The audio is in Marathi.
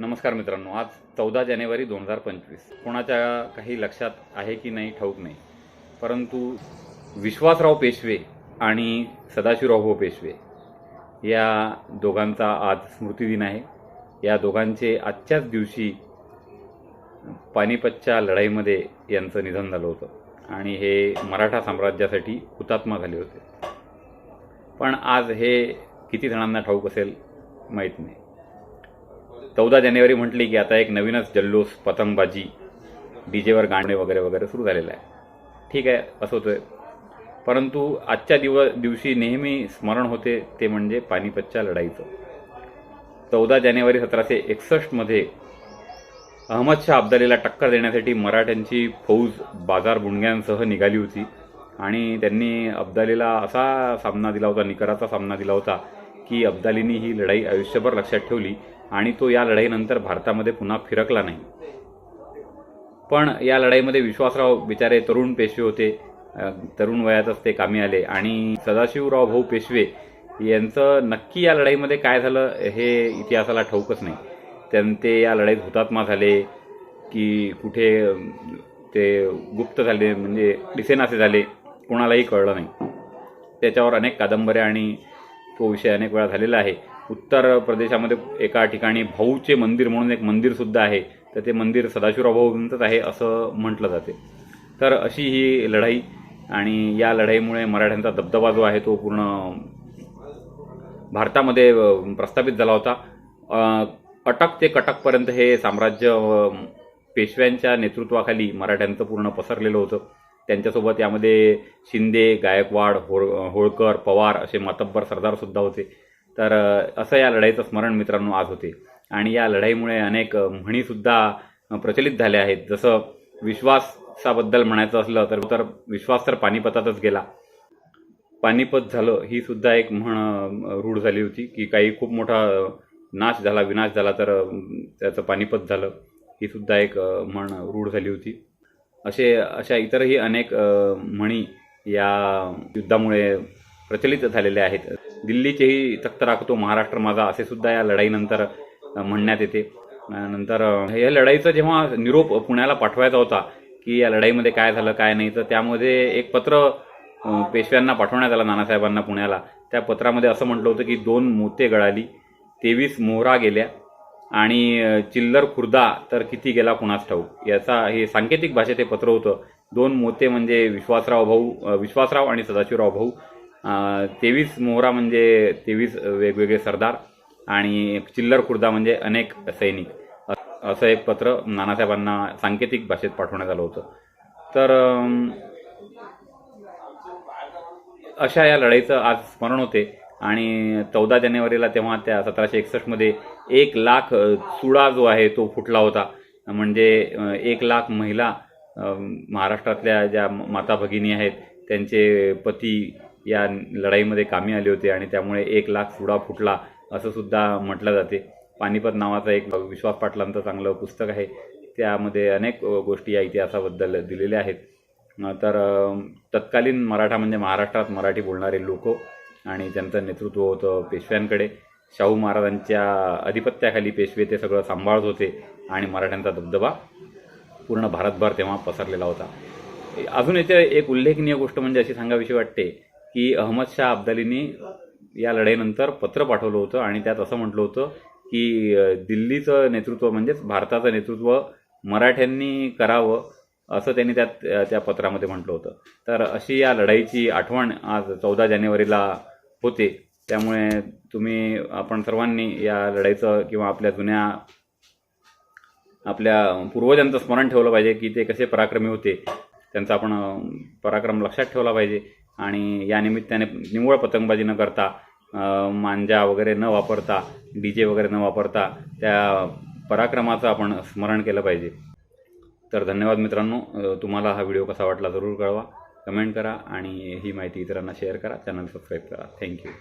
नमस्कार मित्रांनो आज चौदा जानेवारी दोन हजार पंचवीस. कोणाच्या काही लक्षात आहे की नाही ठाऊक नाही. परंतु विश्वासराव पेशवे आणि सदाशिवराव पेशवे या दोघांचा आज स्मृतिदिन आहे. या दोघांचे आजच्याच दिवशी पानिपतच्या लढाईमध्ये यांचं निधन झालं होतं आणि हे मराठा साम्राज्यासाठी हुतात्मा झाले होते. पण आज हे किती जणांना ठाऊक असेल माहीत नाही. चौदा जानेवारी म्हटली की आता एक नवीनच जल्लोष पतंगबाजी डी जेवर गाणे वगैरे वगैरे सुरू झालेलं आहे. ठीक आहे असं होतं परंतु आजच्या दिव दिवशी नेहमी स्मरण होते ते म्हणजे पानिपतच्या लढाईचं. चौदा जानेवारी सतराशे एकसष्टमध्ये अहमदशहा अब्दालीला टक्कर देण्यासाठी मराठ्यांची फौज बाजार बुणग्यांसह निघाली होती आणि त्यांनी अब्दालीला असा सामना दिला होता निकराचा सामना दिला होता की अब्दालीनी ही लढाई आयुष्यभर लक्षात ठेवली आणि तो या लढाईनंतर भारतामध्ये पुन्हा फिरकला नाही. पण या लढाईमध्ये विश्वासराव बिचारे तरुण पेशवे होते तरुण वयातच ते कामी आले. आणि सदाशिवराव भाऊ पेशवे यांचं नक्की या लढाईमध्ये काय झालं हे इतिहासाला ठाऊकच नाही. त्यां ते या लढाईत हुतात्मा झाले की कुठे ते गुप्त झाले म्हणजे दिसेनासे झाले कोणालाही कळलं नाही. त्याच्यावर अनेक कादंबऱ्या आणि तो विषय अनेक वेळा झालेला आहे. उत्तर प्रदेशामध्ये एका ठिकाणी भाऊचे मंदिर म्हणून एक मंदिरसुद्धा आहे. तर ते मंदिर सदाशिवराव भाऊंचंच आहे असं म्हटलं जाते. तर अशी ही लढाई आणि या लढाईमुळे मराठ्यांचा दबदबा जो आहे तो पूर्ण भारतामध्ये प्रस्थापित झाला होता. अटक ते कटकपर्यंत हे साम्राज्य पेशव्यांच्या नेतृत्वाखाली मराठ्यांचं पूर्ण पसरलेलं होतं. त्यांच्यासोबत यामध्ये शिंदे गायकवाड होळ होळकर पवार असे मातब्बर सरदारसुद्धा होते. तर असं या लढाईचं स्मरण मित्रांनो आज होते. आणि या लढाईमुळे अनेक म्हणीसुद्धा प्रचलित झाल्या आहेत. जसं विश्वासाबद्दल म्हणायचं असलं तर तर विश्वास तर पानिपतातच गेला. पानिपत झालं ही सुद्धा एक म्हण रूढ झाली होती की काही खूप मोठा नाश झाला विनाश झाला तर त्याचं पानिपत झालं. ही सुद्धा एक म्हण रूढ झाली होती. असे अशा इतरही अनेक म्हणी या युद्धामुळे प्रचलित झालेल्या आहेत. दिल्लीचेही तख्त राखतो महाराष्ट्र माझा असे सुद्धा या लढाईनंतर म्हणण्यात येते. नंतर या लढाईचा जेव्हा निरोप पुण्याला पाठवायचा होता की या लढाईमध्ये काय झालं काय नाही तर त्यामध्ये एक पत्र पेशव्यांना पाठवण्यात आलं नानासाहेबांना पुण्याला. त्या पत्रामध्ये असं म्हटलं होतं की दोन मोते गळाली तेवीस मोहरा गेल्या आणि चिल्लर खुर्दा तर किती गेला कुणास ठाऊक? याचा हे सांकेतिक भाषेत हे पत्र होतं. दोन मोते म्हणजे विश्वासराव भाऊ विश्वासराव आणि सदाशिवराव भाऊ. तेवीस मोहरा म्हणजे तेवीस वेगवेगळे सरदार आणि चिल्लर खुर्दा म्हणजे अनेक सैनिक. असं एक पत्र नानासाहेबांना सांकेतिक भाषेत पाठवण्यात आलं होतं. तर अशा या लढाईचं आज स्मरण होते आणि चौदा जानेवारीला तेव्हा त्या सतराशे एकसष्टमध्ये एक लाख चुडा जो आहे तो फुटला होता. म्हणजे एक लाख महिला महाराष्ट्रातल्या ज्या माता भगिनी आहेत त्यांचे पती या लढाईमध्ये कामी आले होते आणि त्यामुळे एक लाख फुडा फुटला असं सुद्धा म्हटलं जाते. पानिपत नावाचा एक विश्वास पाटलांचं चांगलं पुस्तक आहे. त्यामध्ये अनेक गोष्टी या इतिहासाबद्दल दिलेल्या आहेत. तर तत्कालीन मराठा म्हणजे महाराष्ट्रात मराठी बोलणारे लोक आणि त्यांचं नेतृत्व होतं पेशव्यांकडे शाहू महाराजांच्या अधिपत्याखाली पेशवे ते सगळं सांभाळत होते आणि मराठ्यांचा दबदबा पूर्ण भारतभर तेव्हा पसरलेला होता. अजून याचे एक उल्लेखनीय गोष्ट म्हणजे अशी सांगावीशी वाटते की अहमदशाह अब्दालीने या लढाईनंतर पत्र पाठवलं होतं आणि त्यात असं म्हटलं होतं की दिल्लीचं नेतृत्व म्हणजेच भारताचं नेतृत्व मराठ्यांनी करावं असं त्यांनी त्यात त्या पत्रामध्ये म्हटलं होतं. तर अशी या लढाईची आठवण आज चौदा जानेवारीला होते. त्यामुळे तुम्ही आपण सर्वांनी या लढाईचं किंवा आपल्या जुन्या आपल्या पूर्वजांचं स्मरण ठेवलं पाहिजे की ते कसे पराक्रमी होते. त्यांचा आपण पराक्रम लक्षात ठेवला पाहिजे. आणि या निमित्ताने निव्वळ पतंगबाजी न करता मांजा वगैरे न वापरता डी जे वगैरे न वापरता त्या पराक्रमाचं आपण स्मरण केलं पाहिजे. तर धन्यवाद मित्रांनो. तुम्हाला हा व्हिडिओ कसा वाटला जरूर कळवा. कमेंट करा आणि ही माहिती इतरांना शेअर करा. चॅनल सबस्क्राईब करा. Thank you.